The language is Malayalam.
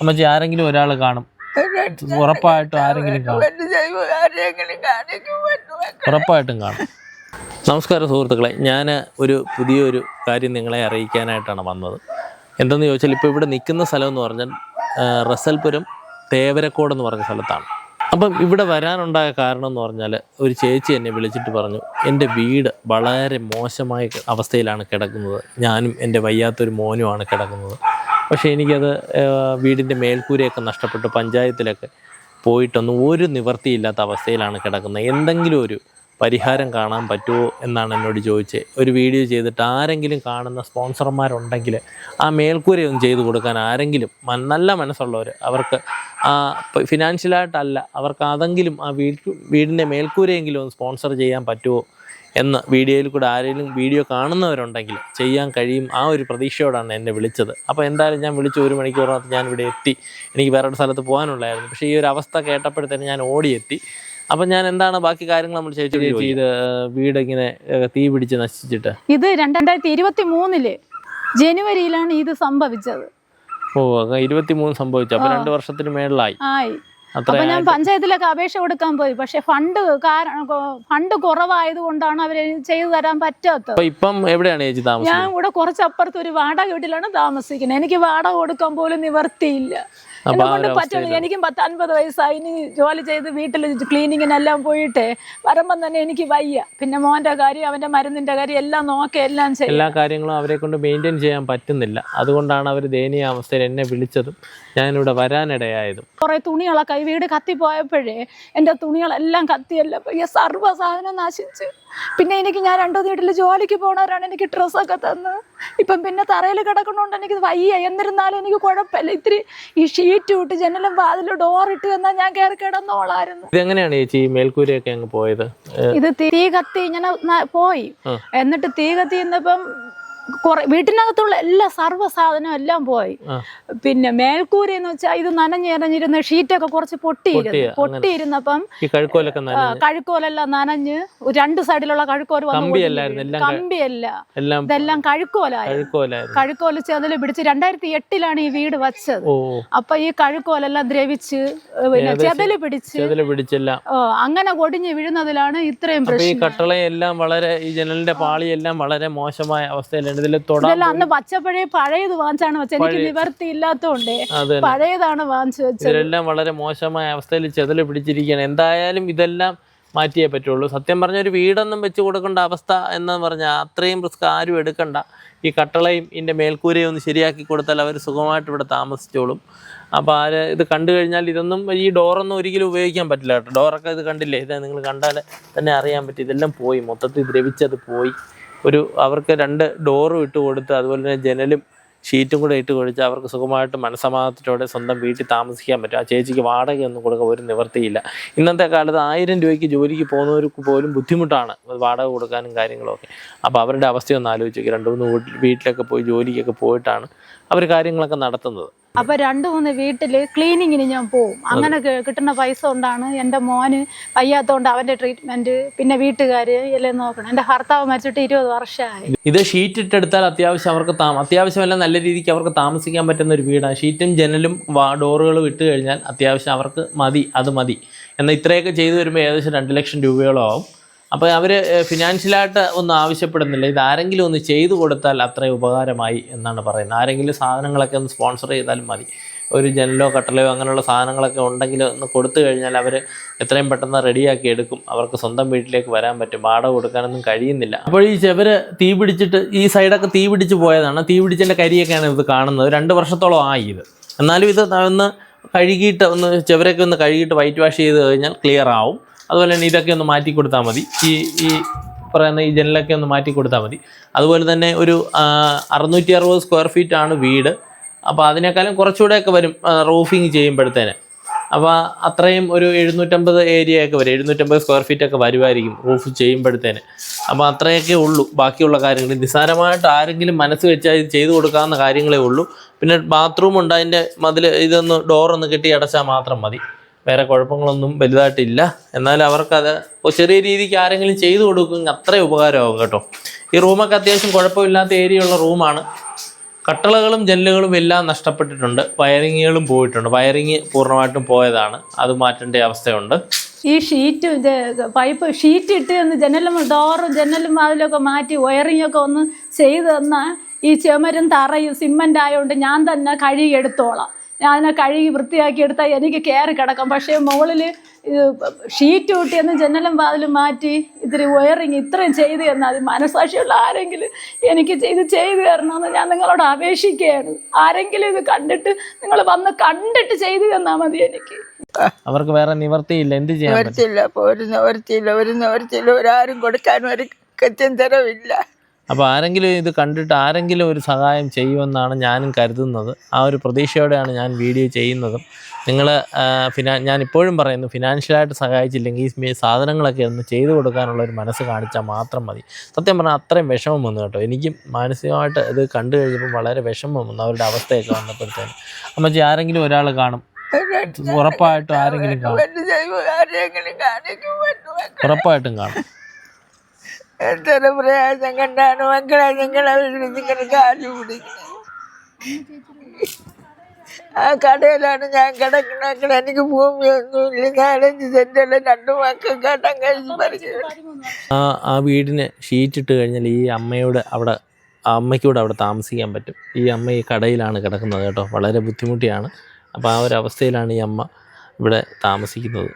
അമ്മച്ചി ആരെങ്കിലും ഒരാൾ കാണും. ഉറപ്പായിട്ടും ആരെങ്കിലും കാണും. ഉറപ്പായിട്ടും കാണും. നമസ്കാരം സുഹൃത്തുക്കളെ. ഞാൻ ഒരു പുതിയൊരു കാര്യം നിങ്ങളെ അറിയിക്കാനായിട്ടാണ് വന്നത്. എന്തെന്ന് ചോദിച്ചാൽ ഇപ്പോൾ ഇവിടെ നിൽക്കുന്ന സ്ഥലം എന്ന് പറഞ്ഞാൽ റസൽപുരം തേവരക്കോട് എന്ന് പറഞ്ഞ സ്ഥലത്താണ്. അപ്പം ഇവിടെ വരാനുണ്ടായ കാരണം എന്ന് പറഞ്ഞാൽ ഒരു ചേച്ചി എന്നെ വിളിച്ചിട്ട് പറഞ്ഞു എന്റെ വീട് വളരെ മോശമായ അവസ്ഥയിലാണ് കിടക്കുന്നത്. ഞാനും എന്റെ വയ്യാത്തൊരു മോനുമാണ് കിടക്കുന്നത്. പക്ഷേ എനിക്കത് വീടിന്റെ മേൽക്കൂരയൊക്കെ നഷ്ടപ്പെട്ട് പഞ്ചായത്തിലൊക്കെ പോയിട്ടൊന്നും ഒരു നിവൃത്തിയില്ലാത്ത അവസ്ഥയിലാണ് കിടക്കുന്നത്. എന്തെങ്കിലും ഒരു പരിഹാരം കാണാൻ പറ്റുമോ എന്നാണ് എന്നോട് ചോദിച്ചത്. ഒരു വീഡിയോ ചെയ്തിട്ട് ആരെങ്കിലും കാണുന്ന സ്പോൺസർമാരുണ്ടെങ്കിൽ ആ മേൽക്കൂരയൊന്നും ചെയ്തു കൊടുക്കാൻ ആരെങ്കിലും നല്ല മനസ്സുള്ളവർ അവർക്ക് ആ ഫിനാൻഷ്യലായിട്ടല്ല അവർക്ക് അതെങ്കിലും ആ വീട് വീടിന്റെ മേൽക്കൂരയെങ്കിലും ഒന്ന് സ്പോൺസർ ചെയ്യാൻ പറ്റുമോ എന്ന് വീഡിയോയിൽ കൂടെ ആരെങ്കിലും വീഡിയോ കാണുന്നവരുണ്ടെങ്കിൽ ചെയ്യാൻ കഴിയും ആ ഒരു പ്രതീക്ഷയോടാണ് എന്നെ വിളിച്ചത്. അപ്പോൾ എന്തായാലും ഞാൻ വിളിച്ചു ഒരു മണിക്കൂറിനകത്ത് ഞാൻ ഇവിടെ എത്തി. എനിക്ക് വേറൊരു സ്ഥലത്ത് പോകാനുള്ളായിരുന്നു പക്ഷേ ഈ ഒരു അവസ്ഥ കേട്ടപ്പോഴത്തേന് ഞാൻ ഓടിയെത്തി. അപ്പം ഞാൻ എന്താണ് ബാക്കി കാര്യങ്ങൾ നമ്മൾ ചേച്ചി ചേച്ചി ഇത് വീട് ഇങ്ങനെ തീ പിടിച്ച് നശിച്ചിട്ട്? ഇത് രണ്ടായിരത്തി ഇരുപത്തി മൂന്നിൽ ജനുവരിയിലാണ് ഇത് സംഭവിച്ചത്. ഓ ഇരുപത്തി മൂന്ന് സംഭവിച്ചു. അപ്പൊ രണ്ടു വർഷത്തിന് മേളിലായി. ആയി. അപ്പൊ ഞാൻ പഞ്ചായത്തിലൊക്കെ അപേക്ഷ കൊടുക്കാൻ പോയി. പക്ഷെ ഫണ്ട് കാരണം ഫണ്ട് കുറവായത് കൊണ്ടാണ് അവർ ചെയ്തു തരാൻ പറ്റാത്തത്. അപ്പൊ ഇപ്പം എവിടെയാണ് ചേച്ചി ഞാൻ ഇവിടെ കുറച്ചപ്പുറത്ത് ഒരു വാടക വീട്ടിലാണ് താമസിക്കുന്നത്. എനിക്ക് വാടക കൊടുക്കാൻ പോലും നിവർത്തിയില്ല. അപ്പൊ എന്നെ കൊണ്ട് പറ്റുള്ളൂ എനിക്കും പത്ത് അൻപത് വയസ്സായി. ഇനി ജോലി ചെയ്ത് വീട്ടിൽ ക്ലീനിങ്ങിനെല്ലാം പോയിട്ട് വരുമ്പം തന്നെ എനിക്ക് വയ്യ. പിന്നെ മോന്റെ കാര്യം അവന്റെ മരുന്നിന്റെ കാര്യം എല്ലാം നോക്കി എല്ലാം ചെയ്യും. എല്ലാ കാര്യങ്ങളും അവരെ കൊണ്ട് മെയിന്റെയിൻ ചെയ്യാൻ പറ്റുന്നില്ല. അതുകൊണ്ടാണ് അവർ ദയനീയ അവസ്ഥയിൽ എന്നെ വിളിച്ചതും ഞാനിവിടെ വരാനിടയായതും. കുറെ തുണികളൊക്കെ ഈ വീട് കത്തിപ്പോയപ്പോഴേ എന്റെ തുണികളെല്ലാം കത്തിയല്ല. പയ്യ സർവ സാധനം നാശിച്ച്. പിന്നെ എനിക്ക് ഞാൻ രണ്ടോ വീട്ടിൽ ജോലിക്ക് പോണവരാണ് എനിക്ക് ഡ്രസ്സൊക്കെ തന്ന്. ഇപ്പം പിന്നെ തറയിൽ കിടക്കണോണ്ട് എനിക്ക് വയ്യ. എന്നിരുന്നാലും എനിക്ക് കുഴപ്പമില്ല. ഇത്തിരി ഈ ഷീറ്റ് വിട്ട് ജനലും വാതിലും ഡോറിട്ട് എന്നാൽ ഞാൻ കയറി കിടന്നോളായിരുന്നു. ഇതെങ്ങനെയാണ് ചേച്ചി മേൽക്കൂരയൊക്കെ അങ്ങ് പോയത്? ഇത് തീ കത്തി ഇങ്ങനെ പോയി. എന്നിട്ട് തീ കത്തി ഇന്നപ്പം കുറെ വീട്ടിനകത്തുള്ള എല്ലാ സർവ സാധനവും എല്ലാം പോയി. പിന്നെ മേൽക്കൂര എന്ന് വെച്ചാൽ ഇത് നനഞ്ഞിറഞ്ഞിരുന്ന ഷീറ്റൊക്കെ കുറച്ച് പൊട്ടിയിരുന്നു. പൊട്ടിയ, പൊട്ടിയിരുന്നപ്പം കഴുക്കോലെല്ലാം നനഞ്ഞ് രണ്ട് സൈഡിലുള്ള കഴുക്കോൽ കമ്പിയല്ല. ഇതെല്ലാം കഴുക്കോലായി. കഴുക്കോലായിരുന്നു. കഴുക്കോൽ ചെതൽ പിടിച്ച് രണ്ടായിരത്തി എട്ടിലാണ് ഈ വീട് വച്ചത്. അപ്പൊ ഈ കഴുക്കോലെല്ലാം ദ്രവിച്ച് പിന്നെ ചെതൽ പിടിച്ച് അങ്ങനെ ഒടിഞ്ഞ് വീഴുന്നതിലാണ് ഇത്രയും പ്രശ്നം. കട്ടളയെല്ലാം വളരെ ഈ ജനലിന്റെ പാളിയെല്ലാം വളരെ മോശമായ അവസ്ഥയിലാണ് ഇതിൽ തൊടാൻ അന്ന് പച്ചപ്പഴേ പഴയത് വാങ്ങിച്ചാണ് വെച്ചത്. എനിക്ക് നിവർത്തി ഇല്ലാത്തോണ്ടേ. പഴയതാണ് വാങ്ങിച്ചു വെച്ചത്. ഇതെല്ലാം വളരെ മോശമായ അവസ്ഥയിൽ ചെതൽ പിടിച്ചിരിക്കുകയാണ്. എന്തായാലും ഇതെല്ലാം മാറ്റിയേ പറ്റുള്ളൂ. സത്യം പറഞ്ഞ ഒരു വീടൊന്നും വെച്ച് കൊടുക്കേണ്ട അവസ്ഥ എന്ന് പറഞ്ഞാൽ അത്രയും റിസ്ക് ആരും എടുക്കണ്ട. ഈ കട്ടളയും ഇതിന്റെ മേൽക്കൂരയും ഒന്ന് ശരിയാക്കി കൊടുത്താൽ അവർ സുഖമായിട്ട് ഇവിടെ താമസിച്ചോളും. അപ്പോൾ ആര് ഇത് കണ്ടു കഴിഞ്ഞാൽ ഇതൊന്നും ഈ ഡോറൊന്നും ഒരിക്കലും ഉപയോഗിക്കാൻ പറ്റില്ല കേട്ടോ. ഡോറൊക്കെ ഇത് കണ്ടില്ലേ? ഇത് നിങ്ങൾ കണ്ടാൽ തന്നെ അറിയാൻ പറ്റും. ഇതെല്ലാം പോയി. മൊത്തത്തിൽ ദ്രവിച്ചത് പോയി. ഒരു അവർക്ക് രണ്ട് ഡോറും ഇട്ട് കൊടുത്ത് അതുപോലെ തന്നെ ജനലും ഷീറ്റും കൂടെ ഇട്ട് കൊടുത്ത് അവർക്ക് സുഖമായിട്ട് മനസ്സമാധാനത്തോടെ സ്വന്തം വീട്ടിൽ താമസിക്കാൻ പറ്റും. ആ ചേച്ചിക്ക് വാടകയൊന്നും കൊടുക്കാൻ ഒരു നിവർത്തിയില്ല ഇന്നത്തെ കാലത്ത് ആയിരം രൂപയ്ക്ക് ജോലിക്ക് പോകുന്നവർക്ക് പോലും ബുദ്ധിമുട്ടാണ്. വാടക കൊടുക്കാനും കാര്യങ്ങളൊക്കെ. അപ്പോൾ അവരുടെ അവസ്ഥയൊന്ന് ആലോചിച്ച് രണ്ട് മൂന്ന് വീട്ടിലൊക്കെ പോയി ജോലിക്കൊക്കെ പോയിട്ടാണ് അവർ കാര്യങ്ങളൊക്കെ നടത്തുന്നത്. അപ്പൊ രണ്ടു മൂന്ന് വീട്ടിൽ ക്ലീനിങ്ങിന് ഞാൻ പോവും. അങ്ങനെ കിട്ടുന്ന പൈസ കൊണ്ടാണ് എന്റെ മോന് വയ്യാത്തോണ്ട് അവന്റെ ട്രീറ്റ്മെന്റ് പിന്നെ വീട്ടുകാര് എല്ലാം നോക്കണം. എന്റെ ഭർത്താവ് മരിച്ചിട്ട് ഇരുപത് വർഷമായി ഇത് ഷീറ്റ് ഇട്ടെടുത്താൽ അത്യാവശ്യം അവർക്ക് അത്യാവശ്യമെല്ലാം നല്ല രീതിക്ക് അവർക്ക് താമസിക്കാൻ പറ്റുന്ന ഒരു വീടാണ്. ഷീറ്റും ജനലും ഡോറുകളും ഇട്ട് കഴിഞ്ഞാൽ അത്യാവശ്യം അവർക്ക് മതി അത് മതി. എന്നാൽ ഇത്രയൊക്കെ ചെയ്തു വരുമ്പോൾ ഏകദേശം രണ്ട് ലക്ഷം രൂപയോളം ആവും. അപ്പോൾ അവർ ഫിനാൻഷ്യലായിട്ട് ഒന്നും ആവശ്യപ്പെടുന്നില്ല. ഇത് ആരെങ്കിലും ഒന്ന് ചെയ്തു കൊടുത്താൽ അത്രയും ഉപകാരമായി എന്നാണ് പറയുന്നത്. ആരെങ്കിലും സാധനങ്ങളൊക്കെ ഒന്ന് സ്പോൺസർ ചെയ്താലും മതി. ഒരു ജനലോ കട്ടലയോ അങ്ങനെയുള്ള സാധനങ്ങളൊക്കെ ഉണ്ടെങ്കിൽ ഒന്ന് കൊടുത്തു കഴിഞ്ഞാൽ അവർ എത്രയും പെട്ടെന്ന് റെഡിയാക്കി എടുക്കും. അവർക്ക് സ്വന്തം വീട്ടിലേക്ക് വരാൻ പറ്റും. വാടക കൊടുക്കാനൊന്നും കഴിയുന്നില്ല. അപ്പോൾ ഈ ചെവര് തീ പിടിച്ചിട്ട് ഈ സൈഡൊക്കെ തീ പിടിച്ച് പോയതാണ്. തീ പിടിച്ചതിന്റെ കരിയൊക്കെയാണ് ഇത് കാണുന്നത്. രണ്ട് വർഷത്തോളം ആയി ഇത്. എന്നാലും ഇത് ഒന്ന് കഴുകിയിട്ട് ഒന്ന് ചെവരൊക്കെ ഒന്ന് കഴുകിയിട്ട് വൈറ്റ് വാഷ് ചെയ്ത് കഴിഞ്ഞാൽ ക്ലിയർ ആവും. അതുപോലെ തന്നെ ഇതൊക്കെ ഒന്ന് മാറ്റി കൊടുത്താൽ മതി. ഈ ഈ പറയുന്ന ഈ ജനലൊക്കെ ഒന്ന് മാറ്റി കൊടുത്താൽ മതി. അതുപോലെ തന്നെ ഒരു അറുന്നൂറ്റി അറുപത് സ്ക്വയർ ഫീറ്റ് ആണ് വീട്. അപ്പോൾ അതിനേക്കാളും കുറച്ചുകൂടെയൊക്കെ വരും റൂഫിങ് ചെയ്യുമ്പോഴത്തേന്. അപ്പോൾ അത്രയും ഒരു എഴുന്നൂറ്റമ്പത് ഏരിയ ഒക്കെ വരും എഴുന്നൂറ്റമ്പത് സ്ക്വയർ ഫീറ്റ് ഒക്കെ വരുമായിരിക്കും റൂഫ് ചെയ്യുമ്പോഴത്തേന്. അപ്പോൾ അത്രയൊക്കെ ഉള്ളൂ ബാക്കിയുള്ള കാര്യങ്ങൾ. നിസ്സാരമായിട്ട് ആരെങ്കിലും മനസ്സ് വെച്ചാൽ ഇത് ചെയ്തു കൊടുക്കാവുന്ന കാര്യങ്ങളേ ഉള്ളൂ. പിന്നെ ബാത്റൂം ഉണ്ട് അതിന്റെ മതിൽ ഇതൊന്ന് ഡോറൊന്ന് കെട്ടി അടച്ചാൽ മാത്രം മതി. വേറെ കുഴപ്പങ്ങളൊന്നും വലുതായിട്ടില്ല. എന്നാൽ അവർക്കത് ചെറിയ രീതിക്ക് ആരെങ്കിലും ചെയ്തു കൊടുക്കുമെങ്കിൽ അത്രയും ഉപകാരമാകും കേട്ടോ. ഈ റൂമൊക്കെ അത്യാവശ്യം കുഴപ്പമില്ലാത്ത ഏരിയ ഉള്ള റൂമാണ്. കട്ടളകളും ജനലുകളും എല്ലാം നഷ്ടപ്പെട്ടിട്ടുണ്ട്. വയറിങ്ങുകളും പോയിട്ടുണ്ട്. വയറിങ് പൂർണമായിട്ടും പോയതാണ്. അത് മാറ്റേണ്ട അവസ്ഥയുണ്ട്. ഈ ഷീറ്റ് പൈപ്പ് ഷീറ്റ് ഇട്ട് ഒന്ന് ജനലും ഡോറും ജനലും അതിലൊക്കെ മാറ്റി വയറിങ് ഒക്കെ ഒന്ന് ചെയ്ത് തന്നാൽ ഈ ചെമരും തറയും സിമ്മന്റ് ആയതുകൊണ്ട് ഞാൻ തന്നെ കഴുകി എടുത്തോളാം. ഞാൻ അതിനെ കഴുകി വൃത്തിയാക്കി എടുത്താൽ എനിക്ക് കയറി കിടക്കാം. പക്ഷേ മുകളിൽ ഷീറ്റ് കൂട്ടിയെന്ന് ജനലും വാതിലും മാറ്റി ഇത്തിരി വയറിങ് ഇത്രയും ചെയ്ത് തന്നാൽ മതി. മനസാക്ഷിയുള്ള ആരെങ്കിലും എനിക്ക് ഇത് ചെയ്തു തരണമെന്ന് ഞാൻ നിങ്ങളോട് അപേക്ഷിക്കുകയാണ്. ആരെങ്കിലും ഇത് കണ്ടിട്ട് നിങ്ങൾ വന്ന് കണ്ടിട്ട് ചെയ്തു തന്നാൽ മതി എനിക്ക്. അവർക്ക് വേറെ നിവർത്തിയില്ല. എന്ത് ചെയ്യാൻ നിവർത്തിയില്ല. ഒരു നിവർത്തിയില്ല ഒരു നിവർത്തിയില്ല ഒരാരും കൊടുക്കാനും ഒരു കച്ചൻ തരവില്ല. അപ്പോൾ ആരെങ്കിലും ഇത് കണ്ടിട്ട് ആരെങ്കിലും ഒരു സഹായം ചെയ്യുമെന്നാണ് ഞാനും കരുതുന്നത്. ആ ഒരു പ്രതീക്ഷയോടെയാണ് ഞാൻ വീഡിയോ ചെയ്യുന്നതും. നിങ്ങൾ ഫിനാ ഞാൻ ഇപ്പോഴും പറയുന്നു ഫിനാൻഷ്യലായിട്ട് സഹായിച്ചില്ലെങ്കിൽ ഈ സാധനങ്ങളൊക്കെ ഒന്ന് ചെയ്തു കൊടുക്കാനുള്ള ഒരു മനസ്സ് കാണിച്ചാൽ മാത്രം മതി. സത്യം പറഞ്ഞാൽ അത്രയും വിഷമം വന്നു കേട്ടോ. എനിക്കും മാനസികമായിട്ട് ഇത് കണ്ടു കഴിഞ്ഞപ്പോൾ വളരെ വിഷമം വന്നു. അവരുടെ അവസ്ഥയൊക്കെ വന്നപ്പോഴത്തേന്. അമ്മച്ചി ആരെങ്കിലും ഒരാൾ കാണും. ഉറപ്പായിട്ടും ആരെങ്കിലും കാണും. ഉറപ്പായിട്ടും കാണും. എത്ര പ്രയാസം കണ്ടാണ് മക്കളെ നിങ്ങളെ നിങ്ങൾ കാലു പിടിക്കുന്നത്? ആ കടയിലാണ് ഞാൻ കിടക്കുന്നത്. എനിക്ക് ഭൂമിയൊന്നുമില്ല. നാലഞ്ച് സെന്റുള്ള രണ്ട് മക്കൾ കടം കഴിച്ച് പറിക്കുന്നു ആ ആ വീടിന് ഷീറ്റ് ഇട്ട് കഴിഞ്ഞാൽ ഈ അമ്മയോട് അവിടെ ആ അമ്മയ്ക്കൂടെ അവിടെ താമസിക്കാൻ പറ്റും. ഈ അമ്മ ഈ കടയിലാണ് കിടക്കുന്നത് കേട്ടോ. വളരെ ബുദ്ധിമുട്ടിയാണ്. അപ്പോൾ ആ ഒരു അവസ്ഥയിലാണ് ഈ അമ്മ ഇവിടെ താമസിക്കുന്നത്.